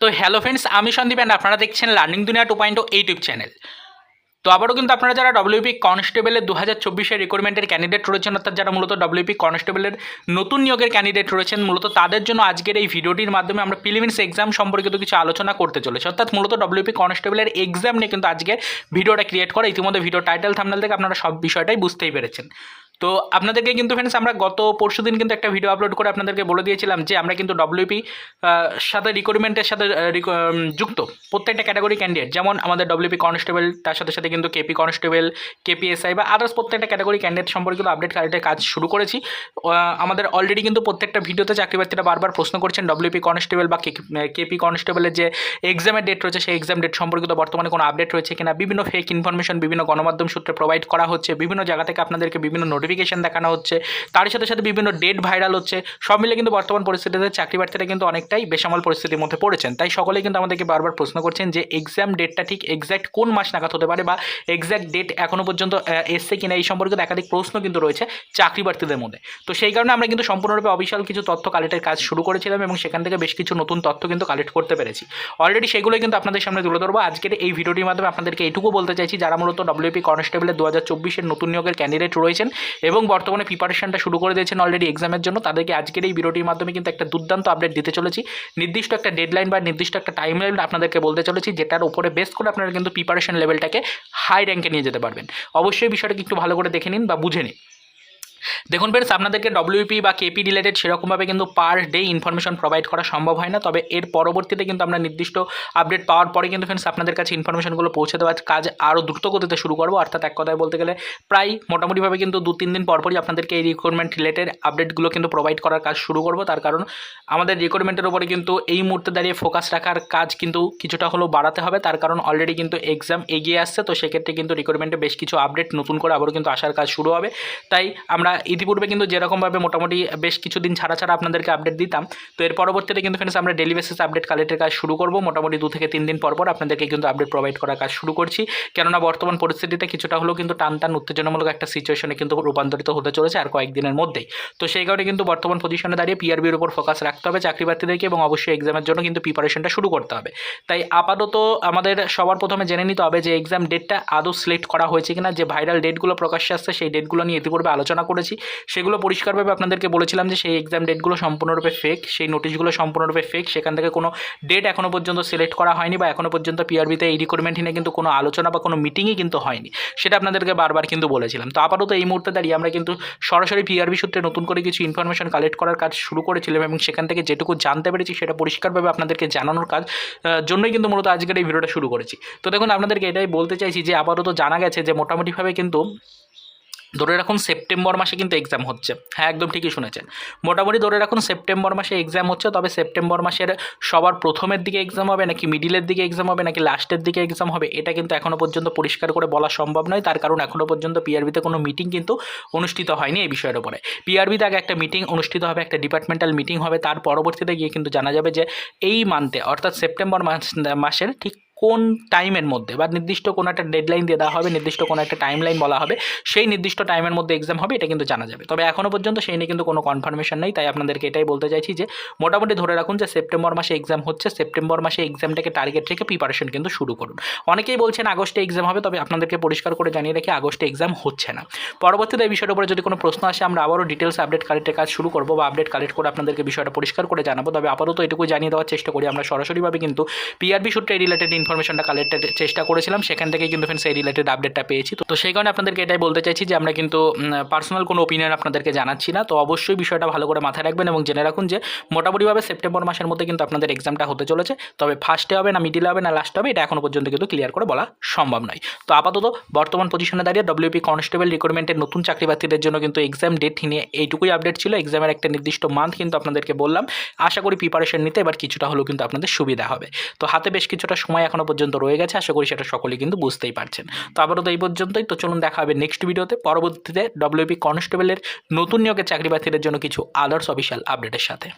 তো hello friends আমি Sandeep and আপনারা দেখছেন লার্নিং দুনিয়া টু পয়েন্ট ইউটিউব চ্যানেল তো আবারও কিন্তু আপনারা যারা ডব্লিউপি কনস্টেবলের দু হাজার চব্বিশের রিক্রুটমেন্টের ক্যান্ডিডেট রয়েছেন, অর্থাৎ যারা মূলত ডব্লিউপি কনস্টেবলের নতুন নিয়োগের ক্যান্ডিডেট রয়েছেন, মূলত তাদের জন্য আজকের এই ভিডিওটির মাধ্যমে আমরা প্রিলিমিনস এক্সাম সম্পর্কিত কিছু আলোচনা করতে চলেছি। অর্থাৎ মূলত ডব্লিউপি কনস্টেবলের এক্সাম নিয়ে কিন্তু আজকে ভিডিওটা ক্রিয়েট করা। ইতিমধ্যে ভিডিও টাইটেল থামনাল থেকে আপনারা সব বিষয়টাই বুঝতেই পেরেছেন। তো আপনাদেরকে কিন্তু ফ্রেন্ডস আমরা গত পরশু দিন কিন্তু একটা ভিডিও আপলোড করে আপনাদেরকে বলে দিয়েছিলাম যে আমরা কিন্তু ডব্লিউপি সাথে রিক্রুটমেন্টের সাথে যুক্ত প্রত্যেকটা ক্যাটাগরি ক্যান্ডিডেট যেমন আমাদের ডব্লিউপি কনস্টেবল তার সাথে সাথে কিন্তু কেপি কনস্টেবল কেপিএসআই বা আদার্স প্রত্যেকটা ক্যাটাগরি ক্যান্ডিডেট সম্পর্কিত আপডেট কালেক্টের কাজ শুরু করেছি। আমাদের অলরেডি কিন্তু প্রত্যেকটা ভিডিওতে চাকরি প্রার্থীরা বারবার প্রশ্ন করছেন ডব্লিউপি কনস্টেবল বা কেপি কনস্টেবলের যে এক্সামের ডেট রয়েছে, সেই এক্সাম ডেট সম্পর্কিত বর্তমানে কোনো আপডেট রয়েছে কিনা? বিভিন্ন ফেক ইনফরমেশন বিভিন্ন গণমাধ্যম সূত্রে প্রোভাইড করা হচ্ছে। বিভিন্ন জায়গা থেকে আপনাদেরকে বিভিন্ন দেখানো হচ্ছে। তার সাথে সাথে বিভিন্ন ডেট ভাইরাল হচ্ছে। সব মিলে কিন্তু বর্তমান পরিস্থিতিতে চাকরি প্রার্থীরা কিন্তু অনেকটাই বেসামাল পরিস্থিতির মধ্যে পড়েছেন। তাই সকলেই কিন্তু আমাদেরকে বারবার প্রশ্ন করছেন যে এক্সাম ডেটটা ঠিক এক্স্যাক্ট কোন মাস নাগাদ হতে পারে বা এক্স্যাক্ট ডেট এখনও পর্যন্ত এসছে কিনা এই সম্পর্কিত একাধিক প্রশ্ন কিন্তু রয়েছে চাকরি প্রার্থীদের মধ্যে। তো সেই কারণে আমরা কিন্তু সম্পূর্ণরূপে অফিসিয়াল কিছু তথ্য কালেক্টের কাজ শুরু করেছিলাম এবং সেখান থেকে বেশ কিছু নতুন তথ্য কিন্তু কালেক্ট করতে পেরেছি। অলরেডি সেগুলোই কিন্তু আপনাদের সামনে তুলে ধরবো। আজকের এই ভিডিওটির মাধ্যমে আপনাদেরকে এইটুকু বলতে চাইছি, যারা মূলত ডব্লিউপি কনস্টেবলের দু হাজার চব্বিশের নতুন নিয়োগের ক্যান্ডিডেট রয়েছেন এবং বর্তমানে প্রিপারেশনটা শুরু করে দিয়েছেন অলরেডি এক্সামের জন্য। তাদেরকে আজকের এই ভিডিওটির মাধ্যমে কিন্তু একটা দুর্দান্ত আপডেট দিতে চলেছি। নির্দিষ্ট একটা ডেডলাইন বা নির্দিষ্ট একটা টাইম লাইন আপনাদেরকে বলতে চলেছি, যেটার উপরে বেস করে আপনারা কিন্তু প্রিপারেশন লেভেলটাকে হাই র্যাঙ্কে নিয়ে যেতে পারবেন। অবশ্যই বিষয়টাকে একটু ভালো করে দেখে নিন বা বুঝে নিন। দেখুন ফ্রেন্ডস আপনাদেরকে ডব্লিউপি বা কেপি রিলেটেড সেরকমভাবে কিন্তু পার ডে ইনফরমেশন প্রোভাইড করা সম্ভব হয় না। তবে এর পরবর্তীতে কিন্তু আমরা নির্দিষ্ট আপডেট পাওয়ার পরে কিন্তু ফ্রেন্ডস আপনাদের কাছে ইনফরমেশনগুলো পৌঁছে দেওয়ার কাজ আরও দ্রুত গতিতে শুরু করব। অর্থাৎ এক কথায় বলতে গেলে প্রায় মোটামুটিভাবে কিন্তু দু তিন দিন পরপরই আপনাদেরকে এই রিক্রুটমেন্ট রিলেটেড আপডেটগুলো কিন্তু প্রোভাইড করার কাজ শুরু করব। তার কারণ আমাদের রিক্রুটমেন্টের উপরে কিন্তু এই মুহূর্তে দাঁড়িয়ে ফোকাস রাখার কাজ কিন্তু কিছুটা হলেও বাড়াতে হবে। তার কারণ অলরেডি কিন্তু এক্সাম এগিয়ে আসছে, তো সেক্ষেত্রে কিন্তু রিক্রুটমেন্টে বেশ কিছু আপডেট নতুন করে আবারও কিন্তু আসার কাজ শুরু হবে। তাই আমরা ইতিপূর্বে কিন্তু যেরকমভাবে মোটামুটি বেশ কিছুদিন ছাড়া ছাড়া আপনাদেরকে আপডেট দিতাম, তো এর পরবর্তীতে কিন্তু ফ্রেন্ডস আমরা ডেলি বেসিস আপডেট কালেক্টের কাজ শুরু করব। মোটামুটি দু থেকে তিন দিন পর পর আপনাদেরকে কিন্তু আপডেট প্রোভাইড করার কাজ শুরু করছি। কেননা বর্তমান পরিস্থিতিতে কিছুটা হলেও কিন্তু টান টান উত্তেজনামূলক একটা সিচুয়েশনে কিন্তু রূপান্তরিত হতে চলেছে আর কয়েকদিনের মধ্যেই। তো সেই কারণে কিন্তু বর্তমান পজিশনে দাঁড়িয়ে পিআরবির উপর ফোকাস রাখতে হবে চাকরি প্রার্থীদেরকে এবং অবশ্যই এক্সামের জন্য কিন্তু প্রিপারেশনটা শুরু করতে হবে। তাই আপাতত আমাদের সবার প্রথমে জেনে নিতে হবে যে এক্সাম ডেটটা আদৌ সিলেক্ট করা হয়েছে কিনা, যে ভাইরাল ডেটগুলো প্রকাশ্যে আসছে সেই ডেটগুলো নিয়ে ইতিপূর্বে আলোচনা করেছি। সেগুলো পরিষ্কারভাবে আপনাদেরকে বলেছিলাম যে সেই এক্সাম ডেটগুলো সম্পূর্ণরূপে ফেক সেই নোটিশগুলো সম্পূর্ণরূপে ফেক সেখান থেকে কোনো ডেট এখনও পর্যন্ত সিলেক্ট করা হয়নি বা এখনও পর্যন্ত পিআরবিতে এই রিক্রুটমেন্ট নিয়ে কিন্তু কোনো আলোচনা বা কোনো মিটিংই কিন্তু হয়নি। সেটা আপনাদেরকে বারবার কিন্তু বলেছিলাম। তো আপাতত এই মুহূর্তে দাঁড়িয়ে আমরা কিন্তু সরাসরি পিআরবি সূত্রে নতুন করে কিছু ইনফরমেশন কালেক্ট করার কাজ শুরু করেছিলাম এবং সেখান থেকে যেটুকু জানতে পেরেছি সেটা পরিষ্কারভাবে আপনাদেরকে জানানোর কাজ জন্যই কিন্তু মূলত আজকের এই ভিডিওটা শুরু করেছি। তো দেখুন, আপনাদেরকে এটাই বলতে চাইছি যে আপাতত জানা গেছে যে মোটামুটিভাবে কিন্তু ধরে রাখুন সেপ্টেম্বর মাসে কিন্তু এক্সাম হচ্ছে। হ্যাঁ একদম ঠিকই শুনেছেন। মোটামুটি ধরে রাখুন সেপ্টেম্বর মাসে এক্সাম হচ্ছে, তবে সেপ্টেম্বর মাসের সবার প্রথমের দিকে এক্সাম হবে, নাকি মিডিলের দিকে এক্সাম হবে, নাকি লাস্টের দিকে এক্সাম হবে, এটা কিন্তু এখনও পর্যন্ত পরিষ্কার করে বলা সম্ভব নয়। তার কারণ এখনও পর্যন্ত পিআরবিতে কোনো মিটিং কিন্তু অনুষ্ঠিত হয়নি এই বিষয়ের উপরে। পিআরবিতে আগে একটা মিটিং অনুষ্ঠিত হবে, একটা ডিপার্টমেন্টাল মিটিং হবে, তার পরবর্তীতে গিয়ে কিন্তু জানা যাবে যে এই মান্থে অর্থাৎ সেপ্টেম্বর মাস, মাসের ঠিক কোন টাইমের মধ্যে বা নির্দিষ্ট কোনো একটা ডেডলাইন দিয়ে দেওয়া হবে, নির্দিষ্ট কোনো একটা টাইম লাইন বলা হবে, সেই নির্দিষ্ট টাইমের মধ্যে এক্সাম হবে, এটা কিন্তু জানা যাবে। তবে এখনও পর্যন্ত সেই নিয়ে কিন্তু কোনো কনফার্মেশন নেই, তাই আপনাদেরকে এটাই বলতে চাইছি যে, মোটামুটি ধরে রাখুন যে সেপ্টেম্বর মাসে এক্সাম হচ্ছে, সেপ্টেম্বর মাসে এক্সামটাকে টার্গেট রেখে প্রিপারেশন কিন্তু শুরু করুন। অনেকেই বলছেন আগস্টে এক্সাম হবে, তবে আপনাদেরকে পরিষ্কার করে জানিয়ে রেখে, আগস্টে এক্সাম হচ্ছে না। পরবর্তীতে এই বিষয়ের উপরে যদি কোনো প্রশ্ন আসে, আমরা আবারও ডিটেলস আপডেট কালেক্টের কাজ শুরু করব বা আপডেট কালেক্ট করে আপনাদেরকে বিষয়টা পরিষ্কার করে জানাব। তবে আপাতত এটুকু জানিয়ে দেওয়ার চেষ্টা করি, আমরা সরাসরিভাবে কিন্তু পিআরবি সূত্রে রিলেটেড ইনফরমেশনটা কালেক্টের চেষ্টা করেছিলাম, সেখান থেকে কিন্তু ফ্রেন্ডস এই রিলেটেড আপডেটটা পেয়েছি। তো সেই কারণে আপনাদেরকে এটাই বলতে চাইছি যে, আমরা কিন্তু পার্সোনাল কোনো ওপিনিয়ন আপনাদেরকে জানাচ্ছি না। তো অবশ্যই বিষয়টা ভালো করে মাথায় রাখবেন এবং জেনে রাখুন যে, মোটামুটিভাবে সেপ্টেম্বর মাসের মধ্যে কিন্তু আপনাদের এক্সামটা হতে চলেছে। তবে ফার্স্টে হবে না মিডিলে হবে না লাস্ট হবে, এটা এখনও পর্যন্ত কিন্তু ক্লিয়ার করে বলা সম্ভব নয়। তো আপাতত বর্তমান পজিশনে দাঁড়িয়ে ডব্লিউপি কনস্টেবল রিক্রুটমেন্টের নতুন চাকরি প্রার্থীদের জন্য কিন্তু এক্সাম ডেট নিয়ে এইটুকুই আপডেট ছিল। এক্সামের একটা নির্দিষ্ট মান্থ কিন্তু আপনাদেরকে বললাম। আশা করি প্রিপারেশন নিতে এবার কিছুটা হলেও কিন্তু আপনাদের সুবিধা হবে। তো হাতে বেশ কিছুটা সময় এখনও পর্যন্ত রয়ে গেছে। আশা করি সেটা সকলেই কিন্তু বুঝতেই পারছেন। তো আপাতত এই পর্যন্তই। তো চলুন দেখা হবে নেক্সট ভিডিওতে পরবর্তীতে ডব্লিউপি কনস্টেবলের নতুন নিয়োগের চাকরি প্রার্থীদের জন্য কিছু আদার্স অফিসিয়াল আপডেটের সাথে।